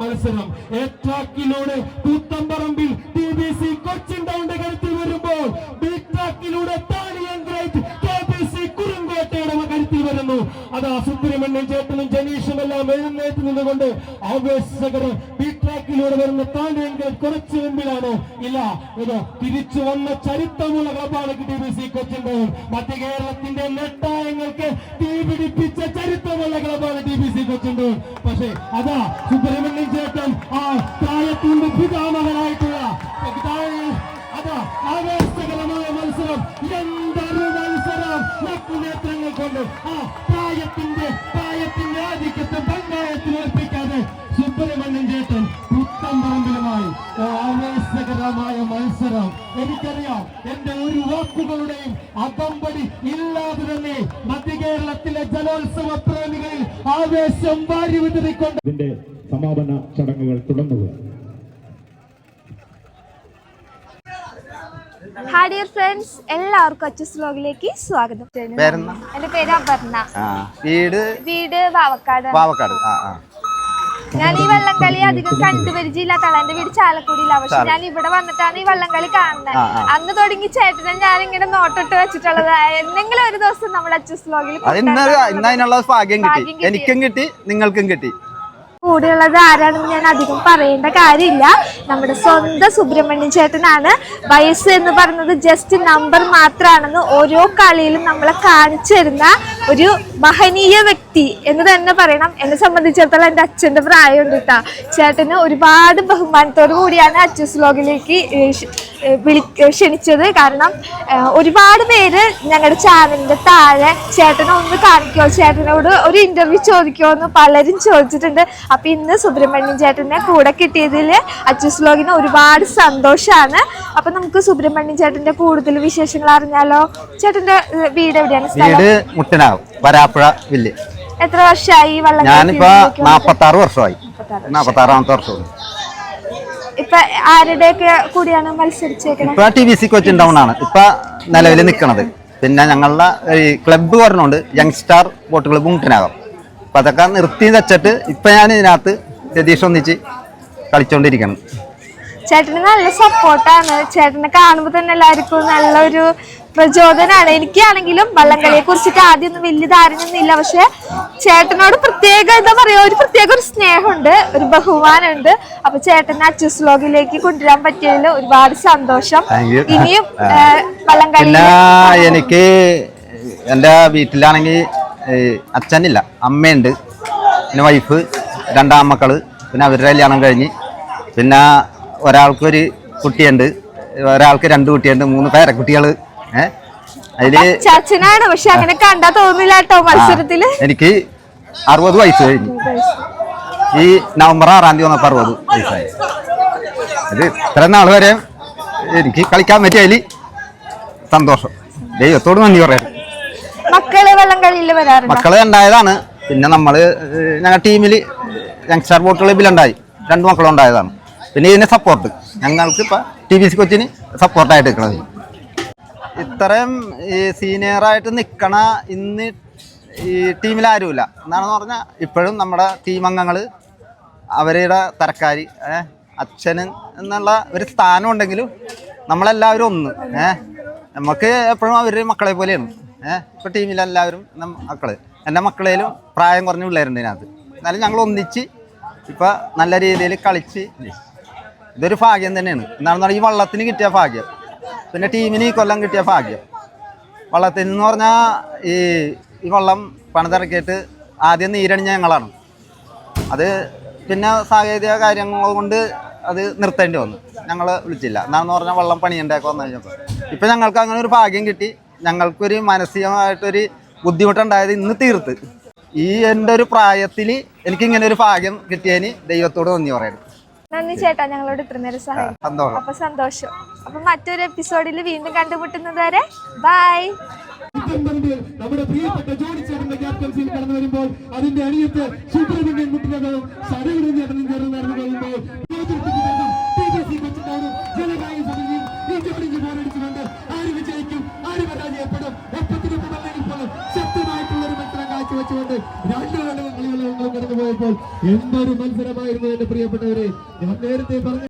മത്സരം. എ ട്രാക്കിലൂടെ കൂത്തമ്പറമ്പിൽ ടി ബി സി കൊച്ചിൻ ടൗണിന്റെ കരുത്തിൽ വരുമ്പോൾ ബി ട്രാക്കിലൂടെ വരുന്നു. അതാ സുബ്രഹ്മണ്യൻ ചേട്ടനും ജനീഷും എല്ലാം എഴുന്നേറ്റ് നിന്നുകൊണ്ട് ആവേശകര ബി ട്രാക്കിലൂടെ വരുന്ന താണ്ടെങ്കിൽ കുറച്ച് മുമ്പിലാണ്. ഇല്ല ഇത് തിരിച്ചു വന്ന ചരിത്രമുള്ള ക്ലബാണ് T B C Cochin town മധ്യ കേരളത്തിന്റെ നെട്ടായങ്ങൾക്ക് തീ പിടിപ്പിച്ച ചരിത്രമുള്ള ക്ലബാണ് T B C Cochin town പക്ഷേ അതാ സുബ്രഹ്മണ്യൻ ചേട്ടൻ ആ പ്രായത്തിന്റെ പിതാമകനായിട്ടുള്ള പിതാ- അതാ ആവേശകരമായ മത്സരം. എന്തൊരു മത്സരം? നേത്രങ്ങൾ കൊണ്ട് ആ പ്രായത്തിന്റെ പ്രായത്തിന്റെ ആധിക്യത്തെ പങ്കായത്തിൽ പുത്തമ്പറമ്പിലുമായി ആവേശകരമായ മത്സരം. എനിക്കറിയാം എന്റെ ഒരു വാക്കുകളുടെയും അകമ്പടി ഇല്ലാതെ തന്നെ മധ്യ കേരളത്തിലെ ജലോത്സവ പ്രേമികളിൽ ആവേശം വാരി വിതറിക്കൊണ്ട് ഇതിന്റെ സമാപന ചടങ്ങുകൾ തുടങ്ങുക. ഹായ് ഡിയർ ഫ്രണ്ട്സ് എല്ലാവർക്കും അച്ചസ് വ്ലോഗിലേക്ക് സ്വാഗതം? എന്റെ പേര് അപർണ. ആ വീട്? വീട് വാവക്കാട്. പാവക്കാട് ആ ആ. ഞാൻ ഈ വള്ളംകളി അധികം കണ്ടുപരിചയമില്ലാത്ത ആളാ. എന്റെ വീട് ചാലക്കുടിയില്ല പക്ഷെ ഞാൻ ഇവിടെ വന്നിട്ടാണ് ഈ വള്ളംകളി കാണുന്നത്. അന്ന് തുടങ്ങി ചേട്ടനെ ഞാൻ ഇങ്ങനെ നോട്ടിട്ട് വെച്ചിട്ടുള്ളത്. എന്തെങ്കിലും ഒരു ദിവസം നമ്മുടെ അച്ചസ് വ്ലോഗിൽ അതിനുള്ള ഭാഗ്യം കിട്ടി. എനിക്കും കിട്ടി നിങ്ങൾക്കും കിട്ടി. കൂടെയുള്ളത് ആരാണെന്ന് ഞാൻ അധികം പറയേണ്ട കാര്യമില്ല. നമ്മുടെ സ്വന്തം സുബ്രഹ്മണ്യൻ ചേട്ടനാണ്. വയസ്സ് എന്ന് പറയുന്നത് ജസ്റ്റ് നമ്പർ മാത്രമാണെന്ന് ഓരോ കളിയിലും നമ്മളെ കാണിച്ചു തരുന്ന ഒരു മഹനീയ വ്യക്തി എന്ന് തന്നെ പറയണം. എന്നെ സംബന്ധിച്ചിടത്തോളം എന്റെ അച്ഛന്റെ പ്രായമുണ്ട് കേട്ടോ ചേട്ടന് ഒരുപാട് ബഹുമാനത്തോടു കൂടിയാണ് അച്ഛൻ സ്ലോഗിലേക്ക് വിളി ക്ഷണിച്ചത്. കാരണം ഒരുപാട് പേര് ഞങ്ങളുടെ ചാനലിന്റെ താഴെ ചേട്ടനെ ഒന്ന് കാണിക്കോ ചേട്ടനോട് ഒരു ഇന്റർവ്യൂ ചോദിക്കുമോ എന്ന് പലരും ചോദിച്ചിട്ടുണ്ട്. അപ്പോൾ ഇന്ന് സുബ്രഹ്മണ്യൻ ചേട്ടനെ കൂടെ കിട്ടിയതിൽ അച്ചൂസ് വ്ലോഗിന് ഒരുപാട് സന്തോഷമാണ് അപ്പൊ നമുക്ക് സുബ്രഹ്മണ്യൻ ചേട്ടന്റെ കൂടുതൽ വിശേഷങ്ങൾ അറിഞ്ഞാലോ? ചേട്ടന്റെ വീട് എവിടെയാണ്? വീട് മുട്ടനാകും വരാപ്പുഴ വില്ല്. എത്ര വർഷമായി വള്ളം ഞാനിപ്പോ നാപ്പത്തി ആറ് വർഷമായി. നാപ്പത്തി ആറാമത്തെ വർഷമാണ്. ഇപ്പൊ ആരുടെയൊക്കെ കൂടിയാണ് മത്സരിച്ചേക്കണത് ഇപ്പൊ T V C Cochin town ആണ്. ഇപ്പൊ നിലവിൽ നിൽക്കണത് പിന്നെ ഞങ്ങളുടെ ഈ ക്ലബ്ബ് പറഞ്ഞുകൊണ്ട് യങ്സ്റ്റാർ ബോട്ട് ക്ലബ്ബ് മുട്ടനാകാം അപ്പൊ അതൊക്കെ നിർത്തി വെച്ചിട്ട് ഇപ്പൊ ഞാൻ ഇതിനകത്ത് രതീഷ് ഒന്നിച്ച് കളിച്ചോണ്ടിരിക്കണം. ചേട്ടന് നല്ല സപ്പോർട്ടാണ്. ചേട്ടനെ കാണുമ്പോൾ തന്നെ എല്ലാവർക്കും നല്ലൊരു പ്രചോദനമാണ് എനിക്കാണെങ്കിലും വള്ളംകളിയെ കുറിച്ചിട്ട് ആദ്യമൊന്നും വലിയ ധാരണയൊന്നുമില്ല. പക്ഷെ ചേട്ടനോട് പ്രത്യേക എന്താ പറയാ ഒരു പ്രത്യേക ഒരു സ്നേഹമുണ്ട് ഒരു ബഹുമാനമുണ്ട്. അപ്പൊ ചേട്ടനെ അച്ചൂസ് ലോകിലേക്ക് കൊണ്ടുവരാൻ പറ്റിയതിൽ ഒരുപാട് സന്തോഷം. ഇനിയും വള്ളംകളി എനിക്ക് എന്റെ വീട്ടിലാണെങ്കിൽ അച്ഛനില്ല. അമ്മയുണ്ട്. പിന്നെ വൈഫ് രണ്ടാം മക്കൾ. പിന്നെ അവരുടെ കല്യാണം കഴിഞ്ഞ്. പിന്നെ ഒരാൾക്കൊരു കുട്ടിയുണ്ട്. ഒരാൾക്ക് രണ്ട് കുട്ടിയുണ്ട് മൂന്ന് പേരക്കുട്ടികൾ ഏഹ് അതിൽ ചാച്ചനാണ് പക്ഷെ അങ്ങനെ കണ്ടാ തോന്നില്ല കേട്ടോ മത്സരത്തിൽ. എനിക്ക് അറുപത് വയസ്സ് കഴിഞ്ഞു. ഈ നവംബർ ആറാം തീയതി വന്നപ്പോൾ അറുപത് വയസ്സായി. അത് ഇത്ര നാൾ വരെ എനിക്ക് കളിക്കാൻ പറ്റിയതിൽ സന്തോഷം. ദൈവത്തോട് നന്ദി പറയാം മക്കൾ വള്ളംകളിയിൽ വരാറുണ്ട്? മക്കൾ ഉണ്ടായതാണ് പിന്നെ നമ്മൾ ഞങ്ങൾ ടീമിൽ യങ്സ്റ്റാർ ബോട്ട് ക്ലബിലുണ്ടായി രണ്ട് മക്കളും ഉണ്ടായതാണ് പിന്നെ ഇതിന് സപ്പോർട്ട് ഞങ്ങൾക്ക് ഇപ്പോൾ ടി വി സി കൊച്ചിന് സപ്പോർട്ടായിട്ട് നിൽക്കണത് ഇത്രയും ഈ സീനിയറായിട്ട് നിൽക്കണ ഇന്ന് ഈ ടീമിൽ ആരുമില്ല. എന്താണെന്ന് പറഞ്ഞാൽ ഇപ്പോഴും നമ്മുടെ ടീം അംഗങ്ങൾ അവരുടെ തരക്കാരി അച്ഛന് എന്നുള്ള ഒരു സ്ഥാനം ഉണ്ടെങ്കിലും നമ്മളെല്ലാവരും ഒന്ന് ഏഹ് നമുക്ക് എപ്പോഴും അവർ മക്കളെ പോലെയാണ് ഏഹ് ഇപ്പോൾ ടീമിലെല്ലാവരും മക്കൾ എന്റെ മക്കളേലും പ്രായം കുറഞ്ഞ പിള്ളേരുണ്ട് ഇതിനകത്ത്. എന്നാലും ഞങ്ങൾ ഒന്നിച്ച് ഇപ്പം നല്ല രീതിയിൽ കളിച്ച് ഇതൊരു ഭാഗ്യം തന്നെയാണ്. എന്താണെന്ന് പറഞ്ഞാൽ ഈ വള്ളത്തിന് കിട്ടിയ ഭാഗ്യം. പിന്നെ ടീമിന് ഈ കൊല്ലം കിട്ടിയ ഭാഗ്യം. വള്ളത്തിൽ എന്ന് പറഞ്ഞാൽ ഈ ഈ വള്ളം പണിതിറക്കിയിട്ട് ആദ്യം നീരണിഞ്ഞ ഞങ്ങളാണ്. അത് പിന്നെ സാങ്കേതിക കാര്യങ്ങൾ കൊണ്ട് അത് നിർത്തേണ്ടി വന്നു. ഞങ്ങൾ വിളിച്ചില്ല. എന്നാന്ന് പറഞ്ഞാൽ വള്ളം പണിയുണ്ടാക്കി വന്നു കഴിഞ്ഞപ്പോൾ ഇപ്പം ഞങ്ങൾക്ക് അങ്ങനെ ഒരു ഭാഗ്യം കിട്ടി. ഞങ്ങൾക്കൊരു മാനസികമായിട്ടൊരു ബുദ്ധിമുട്ടുണ്ടായത് ഇന്ന് തീർത്ത്. ഈ എന്റെ ഒരു പ്രായത്തിൽ എനിക്ക് ഇങ്ങനെ ഒരു ഭാഗ്യം കിട്ടിയതിന് ദൈവത്തോട് നന്ദി പറയണം. നന്ദി ചേട്ടാ ഞങ്ങളോട് ഇത്രനേരം സഹായം അപ്പൊ സന്തോഷം. അപ്പൊ മറ്റൊരു എപ്പിസോഡിൽ വീണ്ടും കണ്ടുമുട്ടുന്നത് വരെ ബൈ നമ്മുടെ പ്രിയപ്പെട്ട ജോണി ചേട്ടന്റെ ക്യാപ്റ്റൻസിയിൽ കടന്നു വരുമ്പോൾ അതിന്റെ അണിയത്ത് സുബ്രഹ്മണ്യൻ മുട്ടിനകളും സടയുടെ ചേട്ടനും ചേർന്ന് ഒപ്പത്തിനൊപ്പം രണ്ടു പോലും ശക്തമായിട്ടുള്ള ഒരു മത്സരം കാഴ്ചവെച്ചുകൊണ്ട് രണ്ട് കളികളും കളികളും കടന്നു പോയപ്പോൾ എന്തൊരു മത്സരമായിരുന്നു എന്റെ പ്രിയപ്പെട്ടവരെ. ഞാൻ നേരത്തെ പറഞ്ഞു